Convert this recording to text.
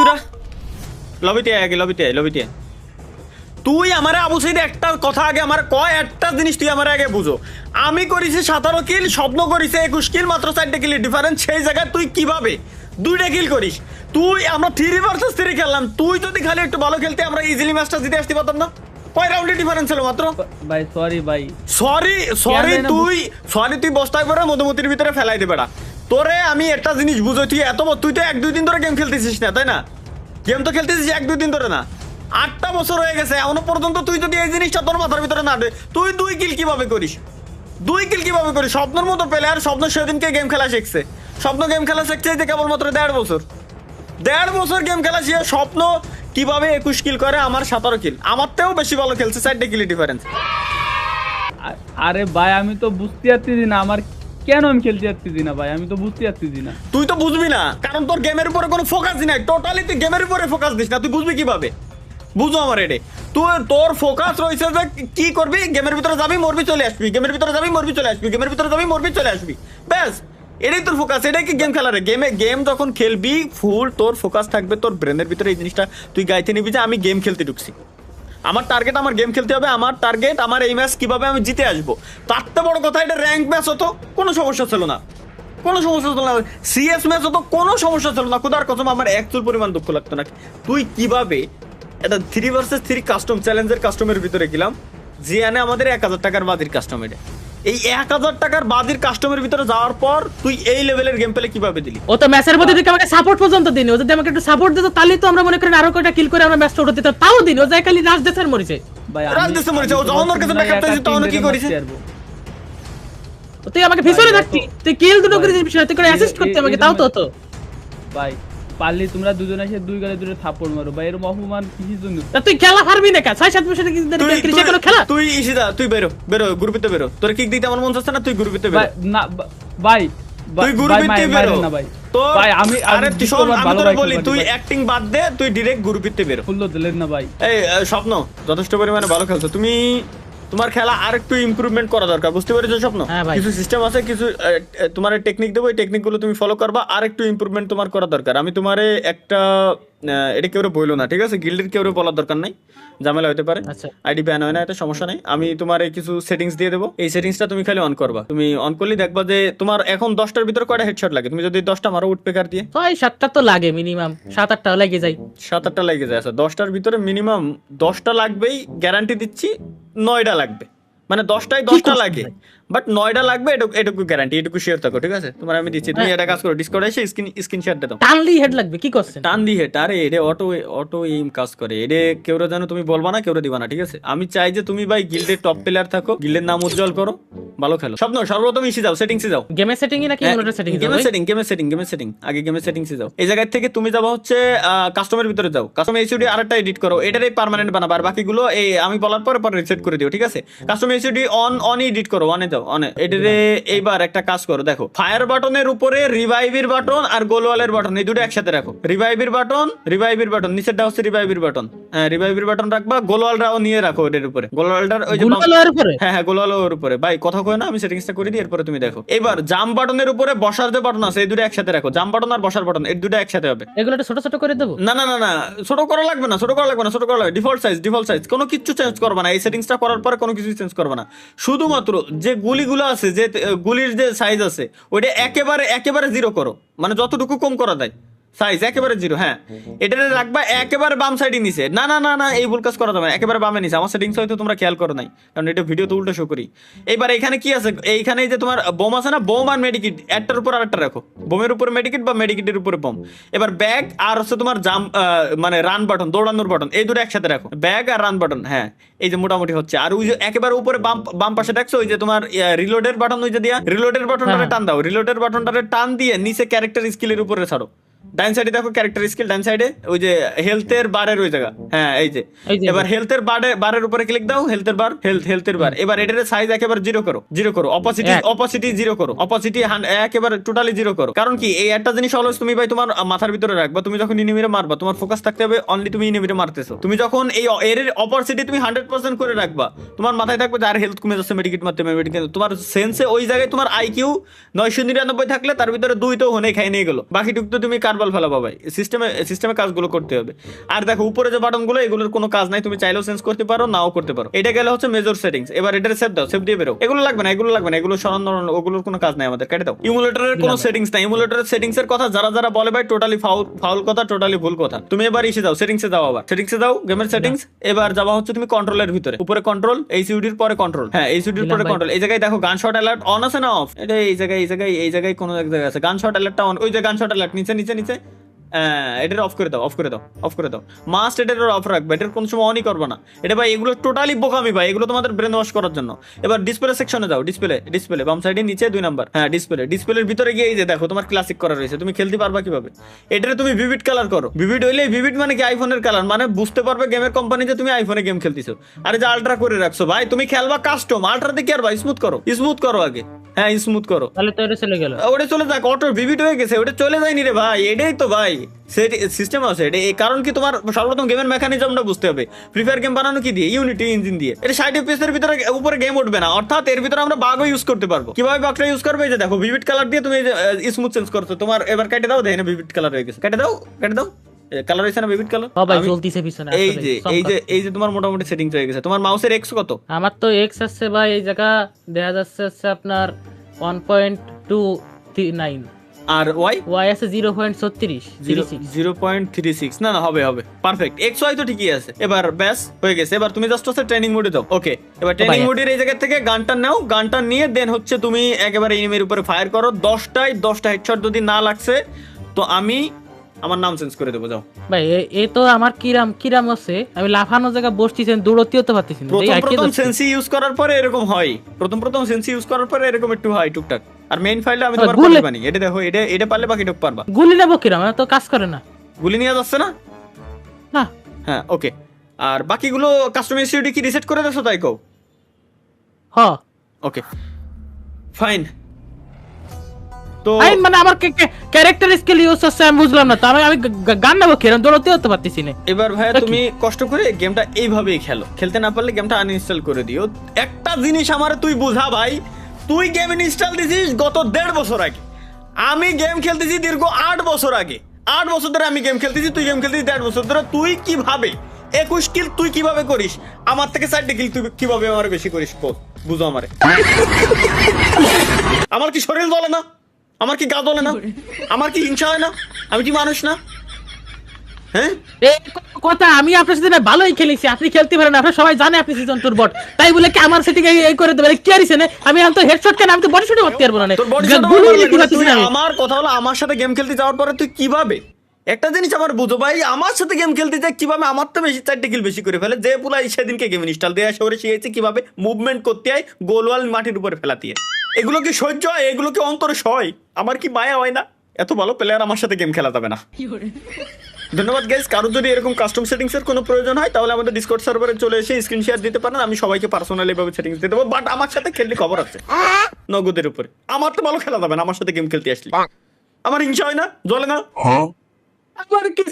তুরা। লবিতে আগে লবিতে লবিতে তুই আমার আবু সাইদ একটা কথা আগে আমার কয় একটা জিনিস তুই আমার আগে বুঝো। আমি করেছি সতেরো কিল স্বপ্ন করেছে একুশ কিল মাত্র চারটে কিল ডিফারেন্স সেই জায়গায় তুই কীভাবে? দুইটা কিল করিস। তুই আমরা থ্রি ভার্সেস থ্রি খেললাম। তুই যদি খালি একটু ভালো খেলতে আমরা ইজিলি ম্যাচটা জিতে আসতে পারতাম না? কয় রাউন্ডে ডিফারেন্স ছিল মাত্র? ভাই সরি ভাই। সরি সরি তুই সরি তুই বস্তায় করে মধুমতির ভিতরে ফেলাই দে বেড়া। তোরে আমি একটা জিনিস বুঝো তুই এত তুই তো এক দুই দিন ধরে গেম খেলতেছিস না, তাই না? গেম তো খেলতেছিস এক দুই দিন ধরে না। আটটা বছর হয়ে গেছে, এখনও পর্যন্ত তুই যদি এই জিনিসটা তোর মাথার ভিতরে না তুই দুই কিল কীভাবে করিস? দুই কিল কীভাবে করিস? স্বপ্নের মতো প্লেয়ার স্বপ্ন সেদিনকে গেম খেলা শিখছে। স্বপ্ন গেম খেলা শিখছে যে কেবলমাত্র দেড় বছর। দেড় বছর গেম খেলা শিখে স্বপ্ন কীভাবে একুশ কিল করে? আমার সতেরো কিল আমার থেকেও বেশি ভালো খেলছে, চারটে কিলি ডিফারেন্স আরে ভাই, আমি তো বুঝতে পারছি না, আমার কেন আমি খেলতে পারতেছি না ভাই? আমি তো বুঝতে পারতেছি না। তুই তো বুঝবি না, কারণ তোর গেমের উপরে কোনো ফোকাসই নাই। টোটালি তুই গেমের উপরে ফোকাস দিস না, তুই বুঝবি কীভাবে? বুঝো আমার এডে। তুই তোর ফোকাস রয়েছে যে কি করবি? গেমের ভিতরে যাবি, মরবি, চলে আসবি। গেমের ভিতরে যাবি, মরবি, চলে আসবি। গেমের ভিতরে যাবি, মরবি, চলে আসবি। ব্যাস, এটাই তোর ফোকাস এটাই কি গেম খেলারে? গেমে গেম যখন খেলবি ফুল তোর ফোকাস থাকবে তোর ব্রেনের ভিতরে এই জিনিসটা। তুই গাইতে নিবি যে আমি গেম খেলতে ঢুকছি। আমার টার্গেট আমার গেম খেলতে হবে, আমার টার্গেট আমার এই ম্যাচ কীভাবে আমি জিতে আসব? তার তো বড় কথা, এটা র্যাঙ্ক ম্যাচ হতো, কোনো সমস্যা ছিল না। কোনো সমস্যা ছিল না। সিএস ম্যাচ হতো, কোনো সমস্যা ছিল না। খুদার কথা আমার একচুল পরিমাণ দুঃখ লাগতো না। তুই কীভাবে এটা থ্রি ভার্সেস থ্রি কাস্টম চ্যালেঞ্জের কাস্টমের ভিতরে গেলাম জিয়ানে আমাদের এক হাজার টাকার বাদির কাস্টম এটা এই এক হাজার টাকার বাদির কাস্টমের ভিতরে যাওয়ার পর তুই এই লেভেলের গেম পেলে কীভাবে দিলি? ও তো ম্যাচের মধ্যে দিকে আমাকে সাপোর্ট পর্যন্ত দিনি? ও যদি আমাকে একটু সাপোর্ট দিত তাহলেই তো আমরা মনে করেন আরও কয়টা কিল করে আমরা ম্যাচটা উঠে দিতাম তাও দিন। ও যাই খালি রাজ দেশের মরিছে ভাই রাজদেশে মরেছে, ও যখন ওর কাছে backup চাইছে, তখন কি করেছে? তো তুই আমাকে পিছনে থাকতি। তুই কিল দুটো করে দিস তুই করে অ্যাসিস্ট করতে আমাকে তাও তো হতো ভাই পারলে তোমরা দুজন এসে দুই গালে দুটো থাপ্পড় মারো ভাই এরকম অপমান কিসের জন্য? তা তুই খেলা পারবি না কা ছয় সাত বছর কি তুই কিল কোনো খেলা? তুই ইসিদা তুই বেরো বেরো গ্রুপিতে বেরো। তোর কিক দিতে আমার মন চাচ্ছে না তুই গ্রুপিতে বেরো। ভাই না ভাই তুই গ্রুপিতে বেরো। না ভাই। তো ভাই আমি আরে তুই আমি তোর বলি তুই অ্যাক্টিং বাদ দে তুই ডিরেক্ট গ্রুপিতে বেরো। ফুল্লো দিলেন না ভাই। এই স্বপ্ন যথেষ্ট পরিমাণে ভালো খেলছো। তুমি তোমার খেলা আর একটু ইমপ্রুভমেন্ট করা দরকার বুঝতে পেরেছ স্বপ্ন? হ্যাঁ কিছু সিস্টেম আছে কিছু তোমার টেকনিক দেবো এই টেকনিকগুলো তুমি ফলো করবা আর একটু ইমপ্রুভমেন্ট তোমার করা দরকার। আমি তোমারে একটা এটা কেউ বইলো না ঠিক আছে? গিল্ডের কেউ বলার দরকার নাই ঝামেলা হতে পারে। আচ্ছা। আইডি ব্যান হয় না এটা সমস্যা নেই। আমি তোমার কিছু সেটিংস দিয়ে দেবো এই সেটিংসটা তুমি খালি অন করবা। তুমি অন করলে দেখবা যে তোমার এখন দশটার ভিতরে কয়টা হেডশট লাগে? তুমি যদি দশটা মারো উঠ পেকার দিয়ে। ছয় সাতটা তো লাগে মিনিমাম সাত আটটা লাগে যাই সাত আটটা লেগে যায় আচ্ছা দশটার ভিতরে মিনিমাম দশটা লাগবেই গ্যারান্টি দিচ্ছি নয়টা লাগবে মানে দশটায় দশটা লাগে? বাট নয়টা লাগবে এটুকু এটুকু গ্যারান্টি এটুকু শেয়ার থাকো ঠিক আছে? তোমার আমি দিচ্ছি তুমি হ্যাঁ। এটা কাজ করো ডিসকর্ড এসে স্ক্রিন স্ক্রিন শেয়ার দাও। টানলি হেড লাগবে কি করছেন? টান দিয়ে হেট আরে এটা অটো অটো এইম কাজ করে এটা কেউ জানো তুমি বলবা না কেউ দিবা না ঠিক আছে? আমি চাই যে তুমি ভাই গিল্ডের টপ প্লেয়ার থাকো গিল্ডের নাম উজ্জ্বল করো ভালো খেলো। স্বপ্ন সর্বপ্রথম ইসে যাও সেটিংসে যাও। গেমের সেটিং নাকি ইমোটের সেটিং গেমের সেটিং গেমের সেটিং গেমের সেটিং আগে গেমের সেটিংসে যাও। এই জায়গা থেকে তুমি যাবা হচ্ছে কাস্টমের ভিতরে যাও। কাস্টমার এসিডি আরেকটা এডিট করো এটারই পার্মানেন্ট বানাবা। আর বাকিগুলো এই আমি বলার পরে পরে রিসেট করে দিও ঠিক আছে? কাস্টমার এসিডি অন অন এডিট করো অনে যাও। অনে এটারে এইবার একটা কাজ করো দেখো। ফায়ার বাটনের উপরে রিভাইভের বাটন আর গোলওয়ালের বাটন এই দুটো একসাথে রাখো। রিভাইভের বাটন রিভাইভের বাটন নিচেরটা হচ্ছে রিভাইভের বাটন রিভাইভের বাটন রাখবা গোলওয়ালটাও নিয়ে রাখো এটার উপরে। গোলওয়ালটার ওই যে উপরে? হ্যাঁ হ্যাঁ গোলালো ওর উপরে। ভাই কথা কয় না আমি সেটিংসটা করে দিই এরপরে তুমি দেখো। এবার জাম বাটনের উপরে বসার যে বাটন আছে এই দুটো একসাথে রাখো। জাম বাটন আর বসার বাটন এই দুটো একসাথে হবে। এগুলো ছোট ছোট করে দেবো? না না না না ছোট করা লাগবে না ছোট করা লাগবে না ছোট করা লাগবে ডিফল্ট সাইজ ডিফল্ট সাইজ কোনো কিছু চেঞ্জ করবে না। এই সেটিংসটা করার পরে কোনো কিছু চেঞ্জ করবে না। শুধুমাত্র যে গুলিগুলো আছে যে গুলির যে সাইজ আছে ওইটা একেবারে একেবারে জিরো করো। মানে যতটুকু কম করা যায়। সাইজ একেবারে জিরো হ্যাঁ। এটা রাখবা একেবারে বাম সাইডে নিচে। না না না না এই ভুল কাজ করা যাবে না। একেবারে বামে নিচে। আমার সেটিংস হয়তো তোমরা খেয়াল করো নাই কারণ এটা উল্টো শো করি। এবার এখানে কি আছে? এইখানে যে তোমার বোম আছে না? বোম আর মেডিকিট একটার উপর আরেকটা রাখো। বোমের উপরে মেডিকিট বা মেডিকিটের উপরে বোম। এবার ব্যাগ আর হচ্ছে তোমার জাম মানে রান বাটন দৌড়ানোর বাটন এই দুটো একসাথে রাখো। ব্যাগ আর রান বাটন হ্যাঁ। এই যে মোটামুটি হচ্ছে। আর ওই যে একেবারে উপরে বাম বাম পাশে রাখছো ওই যে তোমার রিলোডের বাটন ওই যে দিয়া। রিলোডের বাটনটারে হ্যাঁ। টান দাও। রিলোডের বাটনটারে টান দিয়ে নিচে ক্যারেক্টার স্কিলের উপরে ছাড়ো। ডাইন সাইডে দেখো ক্যারেক্টার স্কিল ডাইন সাইডে ওই যে হেলথের বারের ওই জায়গা। হ্যাঁ এই যে। এবার হেলথের বারে বারের উপরে ক্লিক দাও হেলথের বার হেলথ হেলথের বার এবার এটার সাইজ একেবারে জিরো করো জিরো করো। অপোসিটি অপোসিটি জিরো করো। অপোসিটি একেবারে টোটালি জিরো করো। কারণ কি এই একটা জিনিস অলওয়েজ তুমি ভাই তোমার মাথার ভিতরে রাখবা তুমি যখন ইনিমিরে মারবা তোমার ফোকাস থাকতে হবে অনলি তুমি ইনিমিরে মারতেছো। তুমি যখন এই এর অপরসিটি তুমি হান্ড্রেড পার্সেন্ট করে রাখবা তোমার মাথায় থাকবে যার হেলথ কমে যাচ্ছে মেডিকেট মারতে মেডিকেট তোমার সেন্সে ওই জায়গায় তোমার আইকিউ নয়শো নিরানব্বই থাকলে তার ভিতরে দুই তো হনে খাই নিয়ে গেলো। বাকিটুকু তো তুমি কার মার্বেল ফেলা ভাই সিস্টেমে সিস্টেমে কাজগুলো করতে হবে। আর দেখো উপরে যে বাটনগুলো এগুলোর কোনো কাজ নাই। তুমি চাইলেও চেঞ্জ করতে পারো নাও করতে পারো। এটা গেলে হচ্ছে মেজর সেটিংস এবার এটার সেভ দাও সেভ দিয়ে বেরো। এগুলো লাগবে না এগুলো লাগবে না এগুলো সরান ওগুলোর কোনো কাজ নাই আমাদের। কেটে দাও। ইমুলেটরের কোনো সেটিংস নাই। ইমুলেটরের সেটিংস এর কথা যারা যারা বলে ভাই টোটালি ফাউল ফাউল কথা টোটালি ভুল কথা। তুমি এবার ইসে যাও সেটিংসে যাও আবার। সেটিংসে যাও গেমের সেটিংস এবার যাওয়া হচ্ছে তুমি কন্ট্রোলের ভিতরে। উপরে কন্ট্রোল এই সিউডির পরে কন্ট্রোল হ্যাঁ এই সিউডির পরে কন্ট্রোল এই জায়গায় দেখো গান শট অ্যালার্ট অন আছে না অফ এটা এই জায়গায় এই জায়গায় এই জায়গায় কোনো এক জায়গায় আছে। গান শট অ্যালার্টটা অন ওই যে গান শট অ্যালার্ট নিচে নিচে নিচে। এটা অফ করে দাও অফ করে দাও অফ করে দাও। মাস্ট এটার অফ রাখবে, এটার কোনো সময় অনই করবে না। এটা ভাই, এগুলো টোটালি বোকামি ভাই, এগুলো তোমাদের ব্রেন ওয়াশ করার জন্য। এবার ডিসপ্লে সেকশনে যাও ডিসপ্লে ডিসপ্লে বাম সাইডে নিচে দুই নাম্বার হ্যাঁ ডিসপ্লে ডিসপ্লের ভিতরে গিয়ে এই যে দেখো, তোমার ক্লাসিক করা রয়েছে, তুমি খেলতে পারবা কীভাবে? এটারে তুমি ভিভিড কালার করো। ভিভিড হইলে ভিভিড মানে কি আইফোনের কালার মানে বুঝতে পারবে গেমের কোম্পানি যে তুমি আইফোনে গেম খেলতেছো। আরে যে আল্ট্রা করে রাখছো ভাই, তুমি খেলবা কাস্টম আল্ট্রা কি আর ভাই স্মুথ করো স্মুথ করো আগে। হ্যাঁ স্মুথ করো। তাহলে তো এটা চলে গেল। ওটা চলে যাক অটো ভিভিড হয়ে গেছে ওটা চলে যায়নি রে ভাই এটাই তো ভাই। সিস্টেম আছে এটা এই কারণ কি তোমার সর্বপ্রথম গেমের মেকানিজমটা বুঝতে হবে। ফ্রি ফায়ার গেম বানানো কি দিয়ে? ইউনিটি ইঞ্জিন দিয়ে। এটা ষাট এর ভিতরে উপরে গেম উঠবে না। অর্থাৎ এর ভিতরে আমরা বাগও ইউজ করতে পারব। কীভাবে বাগটা ইউজ করবে? যে দেখো ভিভিড কালার দিয়ে তুমি স্মুথ চেঞ্জ করছ। তোমার এবার কেটে দাও দেখে ভিভিড কালার হয়ে গেছে। কেটে দাও কেটে দাও। কালার হয়েছে না ভিভিড কালার সবাই চলতিছে পিছনে এই যে এই যে এই যে তোমার মোটামুটি সেটিংস হয়ে গেছে। তোমার মাউসের এক্স কত? আমার তো এক্স আসছে ভাই এই জায়গা দেখা যাচ্ছে হচ্ছে আপনার ওয়ান পয়েন্ট টু নাইন আর ওয়াই ওয়াই আছে জিরো পয়েন্ট ছত্রিশ জিরো পয়েন্ট থ্রি সিক্স না না হবে হবে। পারফেক্ট এক্স ওয়াই তো ঠিকই আছে। এবার ব্যাস হয়ে গেছে। এবার তুমি জাস্ট হচ্ছে ট্রেনিং মোডে দাও ওকে এবার ট্রেনিং ভাই। মোডের এই জায়গা থেকে গানটা নাও। গানটা নিয়ে দেন হচ্ছে তুমি একেবারে এনিমের উপরে ফায়ার করো। দশটায় দশটা হেডশট যদি না লাগছে তো আমি আমার নাম চেঞ্জ করে দেবো যাও। ভাই এ- তো আমার কিরাম কিরাম আছে। আমি লাফানো জায়গা বসতেছি দৌড়তেও তো পারতেছি না। প্রথম প্রথম সেন্সি ইউজ করার পরে এরকম হয়। প্রথম প্রথম সেন্সি ইউজ করার পরে এরকম একটু হয় টুকটাক। আর মেইন ফাইলটা আমি তোমার গুলে- পারলে বানি এটা দেখো এটা এটা পারলে বাকি টুক পারবা। গুলি নেব কিরাম তো কাজ করে না। গুলি নিয়ে যাচ্ছে না? না। হ্যাঁ ওকে আর বাকিগুলো কাস্টমার সিকিউরিটি কি রিসেট করে দেছো তাই কও? হ। ওকে ফাইন তো আই মানে আমার ক্যারেক্টার স্কিল ইউজ হচ্ছে আমি বুঝলাম না তো। আমি আমি গান নেব কিরাম দৌড়তেও তো পারতেছি না। এবার কি? তুমি কষ্ট করে গেমটা এইভাবেই খেলো। খেলতে না পারলে গেমটা আনইনস্টল করে দিও। একটা জিনিস আমার তুই বুঝা ভাই তুই গেম ইনস্টল দিছিস গত দেড় বছর আগে। আমি গেম খেলতেছি দীর্ঘ আট বছর আগে। আট বছর ধরে আমি গেম খেলতেছি তুই গেম খেলতেছিস দেড় বছর ধরে। তুই কীভাবে? একুশ কিল তুই কীভাবে করিস? আমার থেকে চারটে কিল তুই কীভাবে আমার বেশি করিস? বুঝো আমারে। আমার কি শরীর জ্বলে না? আমার কি গা জ্বলে না? আমার কি হিংসা হয় না? আমি কি মানুষ না? হ্যাঁ? কথা আমি আপনার সাথে ভালোই খেলেছি আপনি খেলতে পারেন আপনার সবাই জানে আপনি সিজন টুর বট তাই বলে কি আমার সেটিং এই করে দেবে? কি না আমি এখন তো হেডশট কেন? আমি তো বডি শুটে মারতে পারব না আমার কথা হলো আমার সাথে গেম খেলতে যাওয়ার পরে তুই কীভাবে? একটা জিনিস আমার বুঝো ভাই আমার সাথে গেম খেলতে যায় কীভাবে আমার তো বেশি চারটে কিল বেশি করে ফেলে। যে পুলাই সেদিনকে গেম ইনস্টল দিয়ে ওরে শিখেছে কীভাবে মুভমেন্ট করতে হয় গোলওয়াল মাটির উপরে ফেলাতে হয়। এগুলো কি সহ্য হয়? এগুলো কি অন্তরে সয়? আমার কি মায়া হয় না? এত ভালো প্লেয়ার আমার সাথে গেম খেলা যাবে না। ধন্যবাদ গাইস কারও যদি এরকম কাস্টম সেটিংস এর কোনো প্রয়োজন হয় তাহলে আমাদের ডিসকর্ড সার্ভারে চলে এসে স্ক্রিন শেয়ার দিতে পারেন আমি সবাইকে পার্সোনালি ভাবে সেটিংস দিয়ে দেবো। বাট আমার সাথে খেললে খবর আছে। নগদের উপরে। আমার তো ভালো খেলা যাবে না আমার সাথে গেম খেলতে আসলে। আমার হিংসা হয় না? জলে না আবার কি